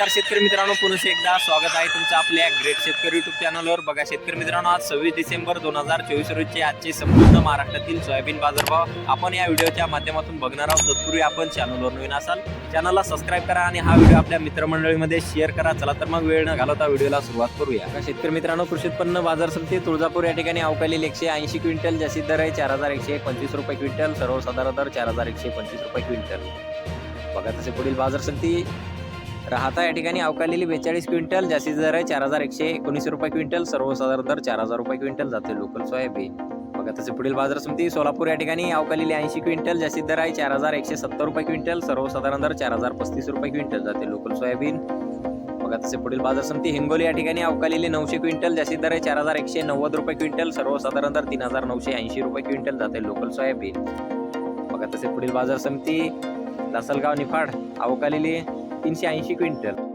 नमस्कार शेतकरी मित्रांनो पुन्हा एकदा स्वागत आहे तुमचं आपल्या ग्रेट शेतकरी युट्यूब चॅनलवर बघा शेतकरी मित्रांनो आज सव्वीस डिसेंबर दोन हजार चोवीस रोजचे आजचे संपूर्ण महाराष्ट्रातील सोयाबीन बाजारभाव आपण या व्हिडिओच्या माध्यमातून बघणार आहोत. तत्पूर्वी आपण चॅनलवर नवीन असाल चॅनलला सबस्क्राईब करा आणि हा व्हिडिओ आपल्या मित्रमंडळीमध्ये शेअर करा. चला तर मग वेळ न घालवता व्हिडिओला सुरुवात करूया. शेतकरी मित्रांनो कृषी उत्पन्न बाजार समिती तुळजापूर या ठिकाणी अवकालील एकशे ऐंशी क्विंटल जास्तीत दर आहे चार हजार एकशे पंचवीस रुपये क्विंटल सर्वसाधारण दर चार हजार एकशे पंचवीस रुपये क्विंटल. बघा तसे पुढील बाजार समिती राहता या ठिकाणी अवकालेली बेचाळीस क्विंटल जास्तीत दर आहे चार हजार एकशे एकोणीस रुपये क्विंटल सर्वसाधारण दर चार हजार रुपये क्विंटल जाते लोकल सोयाबीन बघा तसे पुढील बाजार समिती सोलापूर या ठिकाणी अवकालेली ऐंशी क्विंटल जास्तीत दर आहे चार हजार एकशे सत्तर रुपये क्विंटल सर्वसाधारण दर चार हजार पस्तीस रुपये क्विंटल जाते लोकल सोयाबीन बघा तसे पुढील बाजार समिती हिंगोली या ठिकाणी अवकालेली नऊशे क्विंटल जास्तीत दर आहे चार हजार एकशे नव्वद रुपये क्विंटल सर्वसाधारण दर तीन हजार नऊशे ऐंशी रुपये क्विंटल जाते लोकल सोयाबीन बघा तसे पुढील बाजार समिती लासलगाव निफाड अवकालेली तीनशे ऐंशी क्विंटल.